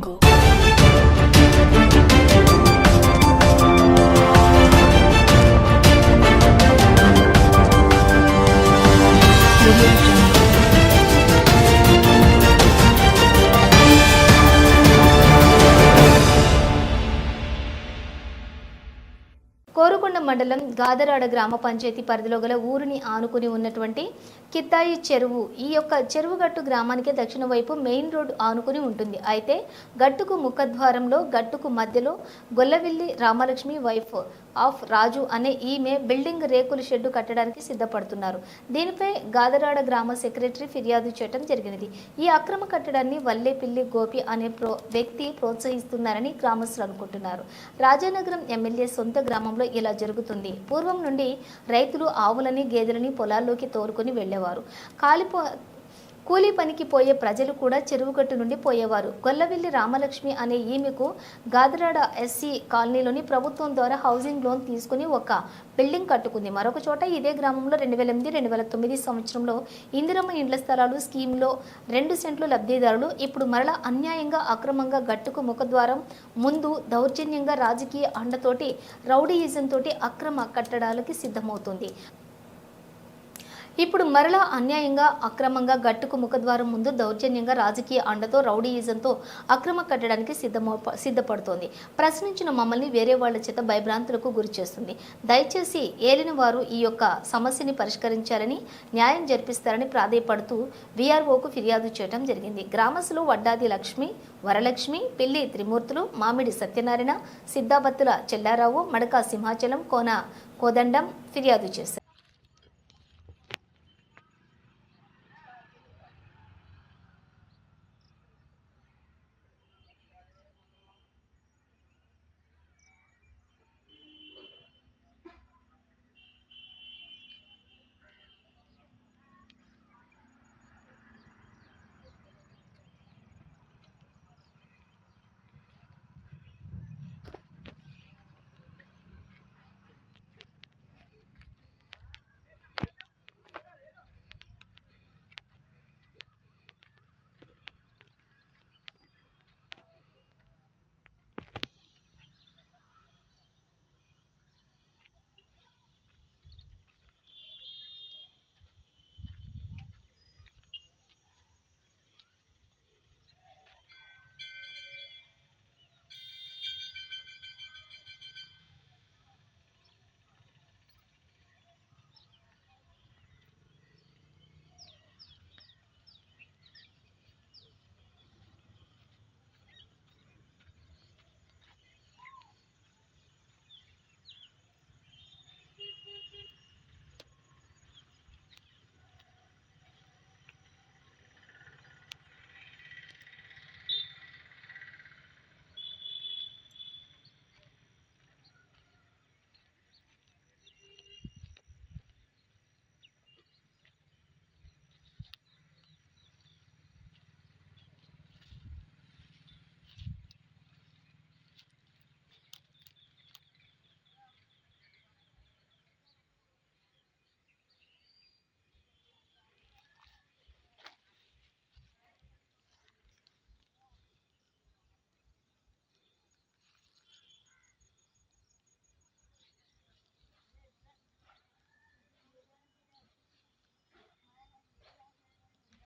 jungle. మండలం గాదరాడ గ్రామ పంచాయతీ పరిధిలో గల ఊరిని ఆనుకుని ఉన్నటువంటి కిత్తాయి చెరువు. ఈ యొక్క చెరువు గట్టు గ్రామానికి దక్షిణ వైపు మెయిన్ రోడ్ ఆనుకుని ఉంటుంది. అయితే గట్టుకు ముఖద్వారంలో గట్టుకు మధ్యలో గొల్లవిల్లి రామలక్ష్మి వైఫ్ ఆఫ్ రాజు అనే ఈమె బిల్డింగ్ రేకుల షెడ్డు కట్టడానికి సిద్ధపడుతున్నారు. దీనిపై గాదరాడ గ్రామ సెక్రటరీ ఫిర్యాదు చేయడం జరిగినది. ఈ అక్రమ కట్టడాన్ని వల్లేపిల్లి గోపి అనే ప్రో వ్యక్తి ప్రోత్సహిస్తున్నారని గ్రామస్తులు అనుకుంటున్నారు. రాజానగరం ఎమ్మెల్యే సొంత గ్రామంలో ఇలా జరుగుతుంది పూర్వం నుండి రైతులు ఆవులని గేదెలని పొలాల్లోకి తోలుకొని వెళ్ళేవారు. కాలిపో కూలీ పనికి పోయే ప్రజలు కూడా చెరువుగట్టు నుండి పోయేవారు. గొల్లవెల్లి రామలక్ష్మి అనే ఈమెకు గాదరాడ ఎస్సీ కాలనీలోని ప్రభుత్వం ద్వారా హౌసింగ్ లోన్ తీసుకుని ఒక బిల్డింగ్ కట్టుకుంది. మరొక చోట ఇదే గ్రామంలో రెండు వేల ఎనిమిది రెండు వేల తొమ్మిది సంవత్సరంలో ఇందిరమ్మ ఇండ్ల స్థలాలు స్కీమ్లో రెండు సెంట్లు లబ్ధిదారులు ఇప్పుడు మరలా అన్యాయంగా అక్రమంగా గట్టుకు ముఖద్వారం ముందు దౌర్జన్యంగా రాజకీయ అండతోటి రౌడీయిజం తోటి అక్రమ కట్టడాలకి సిద్ధమవుతుంది. ఇప్పుడు మరలా అన్యాయంగా అక్రమంగా గట్టుకు ముఖద్వారం ముందు దౌర్జన్యంగా రాజకీయ అండతో రౌడీయిజంతో అక్రమ కట్టడానికి సిద్ధమో సిద్ధపడుతోంది. ప్రశ్నించిన మమ్మల్ని వేరే వాళ్ళ చేత భయభ్రాంతులకు గురి చేస్తుంది. దయచేసి ఏలిన వారు ఈ యొక్క సమస్యని పరిష్కరించాలని న్యాయం జరిపిస్తారని ప్రాధేయపడుతూ వీఆర్ఓకు ఫిర్యాదు చేయడం జరిగింది. గ్రామస్తులు వడ్డాది లక్ష్మి వరలక్ష్మి పిల్లి త్రిమూర్తులు మామిడి సత్యనారాయణ సిద్ధాబత్తుల చెల్లారావు మడక సింహాచలం కోన కోదండం ఫిర్యాదు చేశారు.